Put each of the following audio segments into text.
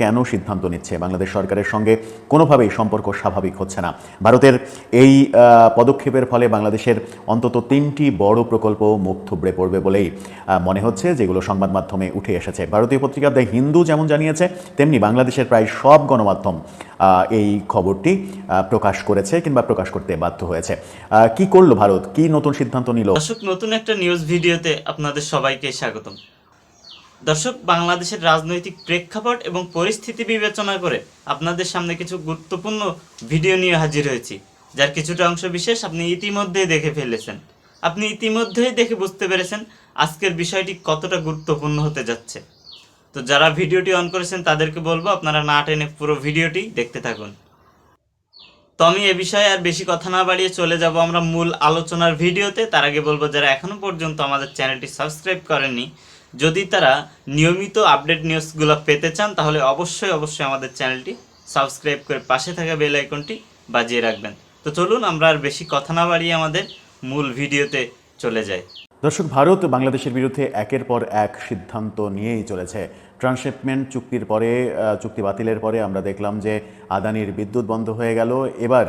কেন সিদ্ধান্ত নিচ্ছে? বাংলাদেশ সরকারের সঙ্গে কোনোভাবেই সম্পর্ক স্বাভাবিক হচ্ছে না। ভারতের এই পদক্ষেপের ফলে বাংলাদেশের অন্তত তিনটি বড় প্রকল্প মুখ থুবড়ে পড়বে বলেই মনে হচ্ছে, যেগুলো সংবাদ মাধ্যমে উঠে এসেছে। ভারতীয় পত্রিকা দ্য হিন্দু যেমন জানিয়েছে, তেমনি বাংলাদেশের প্রায় সব গণমাধ্যম এই খবরটি প্রকাশ করেছে কিংবা প্রকাশ করতে বাধ্য হয়েছে। কি করল ভারত? কি নতুন সিদ্ধান্ত নিল? নতুন একটা নিউজ ভিডিওতে আপনাদের সবাইকে স্বাগতম। দর্শক, বাংলাদেশের রাজনৈতিক প্রেক্ষাপট এবং পরিস্থিতি বিবেচনা করে আপনাদের সামনে কিছু গুরুত্বপূর্ণ ভিডিও নিয়ে হাজির হয়েছি, যার কিছুটা অংশ বিশেষ আপনি ইতিমধ্যেই দেখে ফেলেছেন। আপনি ইতিমধ্যেই দেখে বুঝতে পেরেছেন আজকের বিষয়টি কতটা গুরুত্বপূর্ণ হতে যাচ্ছে। তো যারা ভিডিওটি অন করেছেন তাদেরকে বলব, আপনারা না টেনে পুরো ভিডিওটি দেখতে থাকুন। তো আমি এ বিষয়ে আর বেশি কথা না বাড়িয়ে চলে যাব আমরা মূল আলোচনার ভিডিওতে। তার আগে বলব, যারা এখনও পর্যন্ত আমাদের চ্যানেলটি সাবস্ক্রাইব করেননি যদি তারা নিয়মিত আপডেট নিউজগুলো পেতে চান, তাহলে অবশ্যই অবশ্যই আমাদের চ্যানেলটি সাবস্ক্রাইব করে পাশে থাকা বেল আইকনটি বাজিয়ে রাখবেন। তো চলুন, আমরা আর বেশি কথা না বাড়িয়ে আমাদের মূল ভিডিওতে চলে যাই। দর্শক, ভারত বাংলাদেশের বিরুদ্ধে একের পর এক সিদ্ধান্ত নিয়েই চলেছে। ট্রান্সশিপমেন্ট চুক্তির পরে চুক্তি বাতিলের পরে আমরা দেখলাম যে আদানির বিদ্যুৎ বন্ধ হয়ে গেল। এবার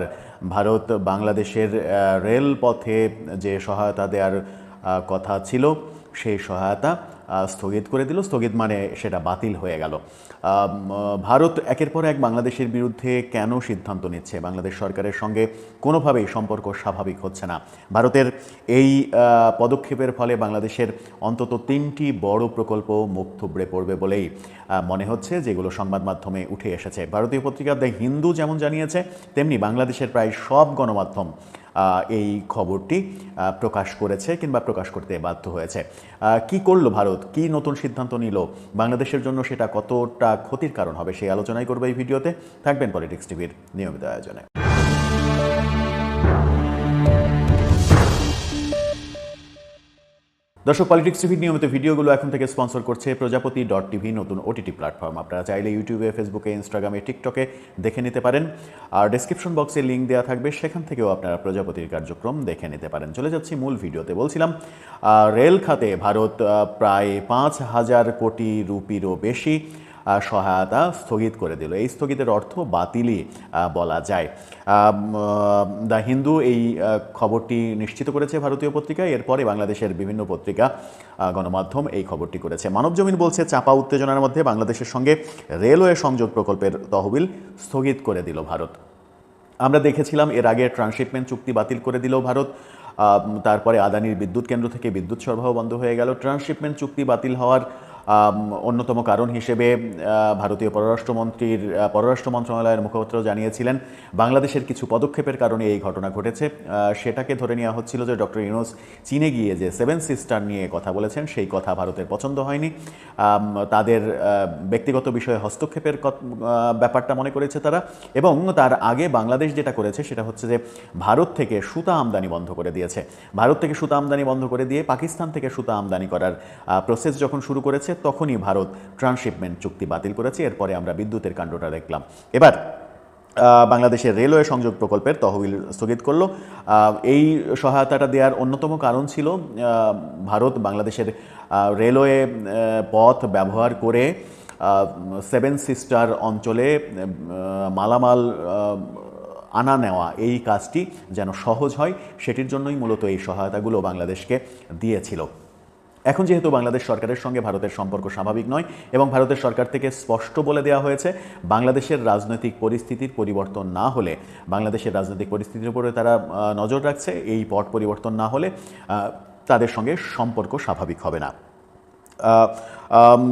ভারত বাংলাদেশের রেলপথে যে সহায়তা দেওয়ার কথা ছিল, সেই সহায়তা স্থগিত করে দিল। স্থগিত মানে সেটা বাতিল হয়ে গেল। ভারত একের পর এক বাংলাদেশের বিরুদ্ধে কেন সিদ্ধান্ত নিচ্ছে? বাংলাদেশ সরকারের সঙ্গে কোনোভাবেই সম্পর্ক স্বাভাবিক হচ্ছে না। ভারতের এই পদক্ষেপের ফলে বাংলাদেশের অন্তত তিনটি বড় প্রকল্প মুখ থুবড়ে পড়বে বলেই মনে হচ্ছে, যেগুলো সংবাদ মাধ্যমে উঠে এসেছে। ভারতীয় পত্রিকা দ্য হিন্দু যেমন জানিয়েছে, তেমনি বাংলাদেশের প্রায় সব গণমাধ্যম এই খবরটি প্রকাশ করেছে কিংবা প্রকাশ করতে বাধ্য হয়েছে। কি করল ভারত? কি নতুন সিদ্ধান্ত নিল? বাংলাদেশের জন্য সেটা কতটা ক্ষতির কারণ হবে? সেই আলোচনাই করবে এই ভিডিওতে। থাকবেন পলিটিক্স টিভির নিয়মিত আয়োজনে। দর্শক পলিটিক্স টিভির নিয়মিত ভিডিওগুলো এখন থেকে স্পন্সর করছে প্রজাপতি ডট টিভি নতুন ওটিটি প্ল্যাটফর্ম আপনারা চাইলে ইউটিউবে ফেসবুকে ইনস্টাগ্রামে টিকটকে দেখে নিতে পারেন। আর ডিসক্রিপশন বক্সে লিঙ্ক দেওয়া থাকবে, সেখান থেকেও আপনারা প্রজাপতির কার্যক্রম দেখে নিতে পারেন। চলে যাচ্ছি মূল ভিডিওতে, বলছিলাম রেল খাতে ভারত প্রায় পাঁচ হাজার কোটি রুপিরও বেশি সহায়তা স্থগিত করে দিল। এই স্থগিতের অর্থ বাতিলই বলা যায়। দ্য হিন্দু এই খবরটি নিশ্চিত করেছে ভারতীয় পত্রিকায় এরপরে বাংলাদেশের বিভিন্ন পত্রিকা গণমাধ্যম এই খবরটি করেছে। মানবজমিন বলছে, চাপা উত্তেজনার মধ্যে বাংলাদেশের সঙ্গে রেলওয়ে সংযোগ প্রকল্পের তহবিল স্থগিত করে দিল ভারত। আমরা দেখেছিলাম, এর আগে ট্রান্সশিপমেন্ট চুক্তি বাতিল করে দিল ভারত। তারপরে আদানির বিদ্যুৎ কেন্দ্র থেকে বিদ্যুৎ সরবরাহ বন্ধ হয়ে গেল। ট্রান্সশিপমেন্ট চুক্তি বাতিল হওয়ার অন্যতম কারণ হিসেবে ভারতীয় পররাষ্ট্রমন্ত্রীর পররাষ্ট্র মন্ত্রণালয়ের মুখপাত্র জানিয়েছিলেন, বাংলাদেশের কিছু পদক্ষেপের কারণে এই ঘটনা ঘটেছে। সেটাকে ধরে নেওয়া হচ্ছিল যে ডক্টর ইউনুস চীনে গিয়ে যে সেভেন সিস্টার নিয়ে কথা বলেছেন, সেই কথা ভারতের পছন্দ হয়নি। তাদের ব্যক্তিগত বিষয়ে হস্তক্ষেপের ব্যাপারটা মনে করেছে তারা। এবং তার আগে বাংলাদেশ যেটা করেছে, সেটা হচ্ছে যে ভারত থেকে সুতা আমদানি বন্ধ করে দিয়েছে। ভারত থেকে সুতা আমদানি বন্ধ করে দিয়ে পাকিস্তান থেকে সুতা আমদানি করার প্রসেস যখন শুরু করেছে তখনই ভারত ট্রান্সশিপমেন্ট চুক্তি বাতিল করেছে। এরপরে আমরা বিদ্যুতের কাণ্ডটা দেখলাম। এবার বাংলাদেশের রেলওয়ে সংযোগ প্রকল্পের তহবিল স্থগিত করল। এই সহায়তাটা দেওয়ার অন্যতম কারণ ছিল ভারত বাংলাদেশের রেলওয়ে পথ ব্যবহার করে সেভেন সিস্টার অঞ্চলে মালামাল আনা নেওয়া, এই কাজটি যেন সহজ হয়, সেটির জন্যই মূলত এই সহায়তাগুলো বাংলাদেশকে দিয়েছিল। এখন যেহেতু বাংলাদেশ সরকারের সঙ্গে ভারতের সম্পর্ক স্বাভাবিক নয় এবং ভারতের সরকার থেকে স্পষ্ট বলে দেওয়া হয়েছে, বাংলাদেশের রাজনৈতিক পরিস্থিতির পরিবর্তন না হলে, বাংলাদেশের রাজনৈতিক পরিস্থিতির উপরে তারা নজর রাখছে, এই পট পরিবর্তন না হলে তাদের সঙ্গে সম্পর্ক স্বাভাবিক হবে না।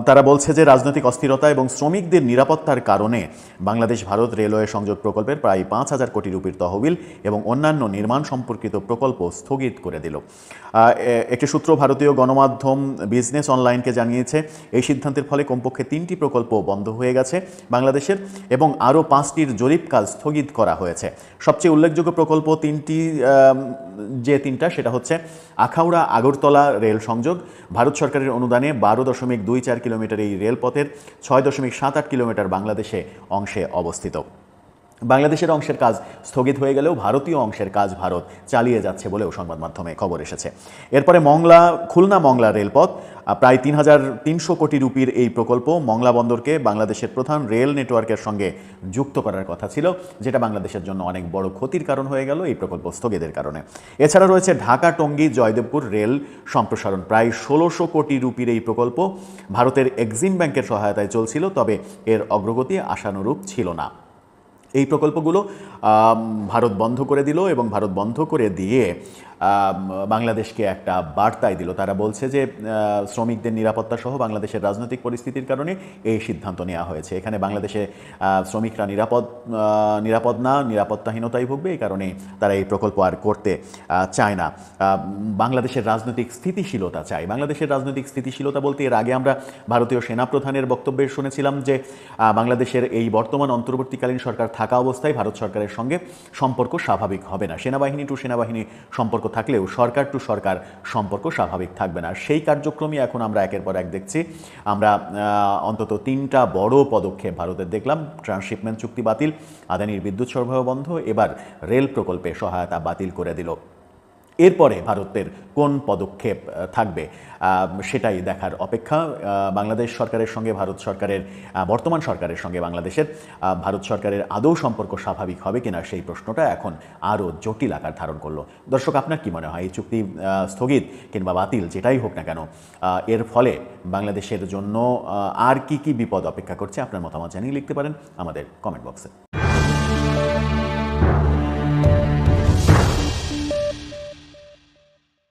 তারা বলছে যে রাজনৈতিক অস্থিরতা এবং শ্রমিকদের নিরাপত্তার কারণে বাংলাদেশ ভারত রেলওয়ে সংযোগ প্রকল্পের প্রায় পাঁচ হাজার কোটি রুপির তহবিল এবং অন্যান্য নির্মাণ সম্পর্কিত প্রকল্প স্থগিত করে দিল। একটি সূত্র ভারতীয় গণমাধ্যম বিজনেস অনলাইনকে জানিয়েছে, এই সিদ্ধান্তের ফলে কমপক্ষে তিনটি প্রকল্প বন্ধ হয়ে গেছে বাংলাদেশের এবং আরও পাঁচটির জরিপ কাজ স্থগিত করা হয়েছে। সবচেয়ে উল্লেখযোগ্য প্রকল্প তিনটি যে তিনটা সেটা হচ্ছে আখাউড়া আগরতলা রেল সংযোগ, ভারত সরকারের অনুদানে বারো দশমিক দুই চার কিলোমিটার এই রেলপথের ছয় দশমিক সাত আট কিলোমিটার বাংলাদেশে অংশে অবস্থিত। বাংলাদেশের অংশের কাজ স্থগিত হয়ে গেলেও ভারতীয় অংশের কাজ ভারত চালিয়ে যাচ্ছে বলেও সংবাদ মাধ্যমে খবর এসেছে। এরপরে মংলা, খুলনা মংলা রেলপথ প্রায় তিন হাজার তিনশো কোটি রুপির এই প্রকল্প মংলা বন্দরকে বাংলাদেশের প্রধান রেল নেটওয়ার্কের সঙ্গে যুক্ত করার কথা ছিল, যেটা বাংলাদেশের জন্য অনেক বড় ক্ষতির কারণ হয়ে গেল এই প্রকল্প স্থগিতের কারণে। এছাড়া রয়েছে ঢাকা, টঙ্গী, জয়দেবপুর রেল সম্প্রসারণ, প্রায় ষোলোশো কোটি রুপির এই প্রকল্প ভারতের এক্সিম ব্যাংকের সহায়তায় চলছিল, তবে এর অগ্রগতি আশানুরূপ ছিল না। এই প্রকল্পগুলো ভারত বন্ধ করে দিল এবং ভারত বন্ধ করে দিয়ে বাংলাদেশকে একটা বার্তায় দিল। তারা বলছে যে শ্রমিকদের নিরাপত্তা সহ বাংলাদেশের রাজনৈতিক পরিস্থিতির কারণে এই সিদ্ধান্ত নেওয়া হয়েছে। এখানে বাংলাদেশে শ্রমিকরা নিরাপদ নিরাপদ না নিরাপত্তাহীনতায় ভুগবে, এই কারণে তারা এই প্রকল্প আর করতে চায় না। বাংলাদেশের রাজনৈতিক স্থিতিশীলতা চাই। বাংলাদেশের রাজনৈতিক স্থিতিশীলতা বলতে এর আগে আমরা ভারতীয় সেনাপ্রধানের বক্তব্যে শুনেছিলাম যে বাংলাদেশের এই বর্তমান অন্তর্বর্তীকালীন সরকার থাকা অবস্থায় ভারত সরকারের সঙ্গে সম্পর্ক স্বাভাবিক হবে না। সেনাবাহিনী টু সেনাবাহিনী সম্পর্ক থাকলেও সরকার টু সরকার সম্পর্ক স্বাভাবিক থাকবে না। সেই কার্যক্রমই এখন আমরা একের পর এক দেখছি। আমরা অন্তত তিনটা বড় পদক্ষেপ ভারতের দেখলাম। ট্রান্সশিপমেন্ট চুক্তি বাতিল, আদানির বিদ্যুৎ সরবরাহ বন্ধ, এবার রেল প্রকল্পে সহায়তা বাতিল করে দিল। এরপরে ভারতের কোন পদক্ষেপ থাকবে সেটাই দেখার অপেক্ষা। বাংলাদেশ সরকারের সঙ্গে ভারত সরকারের বর্তমান সরকারের সঙ্গে বাংলাদেশের ভারত সরকারের আদৌ সম্পর্ক স্বাভাবিক হবে কিনা সেই প্রশ্নটা এখন আরও জটিল আকার ধারণ করল। দর্শক, আপনার কি মনে হয়? এই চুক্তি স্থগিত কিংবা বাতিল যেটাই হোক না কেন এর ফলে বাংলাদেশের জন্য আর কি কি বিপদ অপেক্ষা করছে আপনার মতামত জানিয়ে লিখতে পারেন আমাদের কমেন্ট বক্সে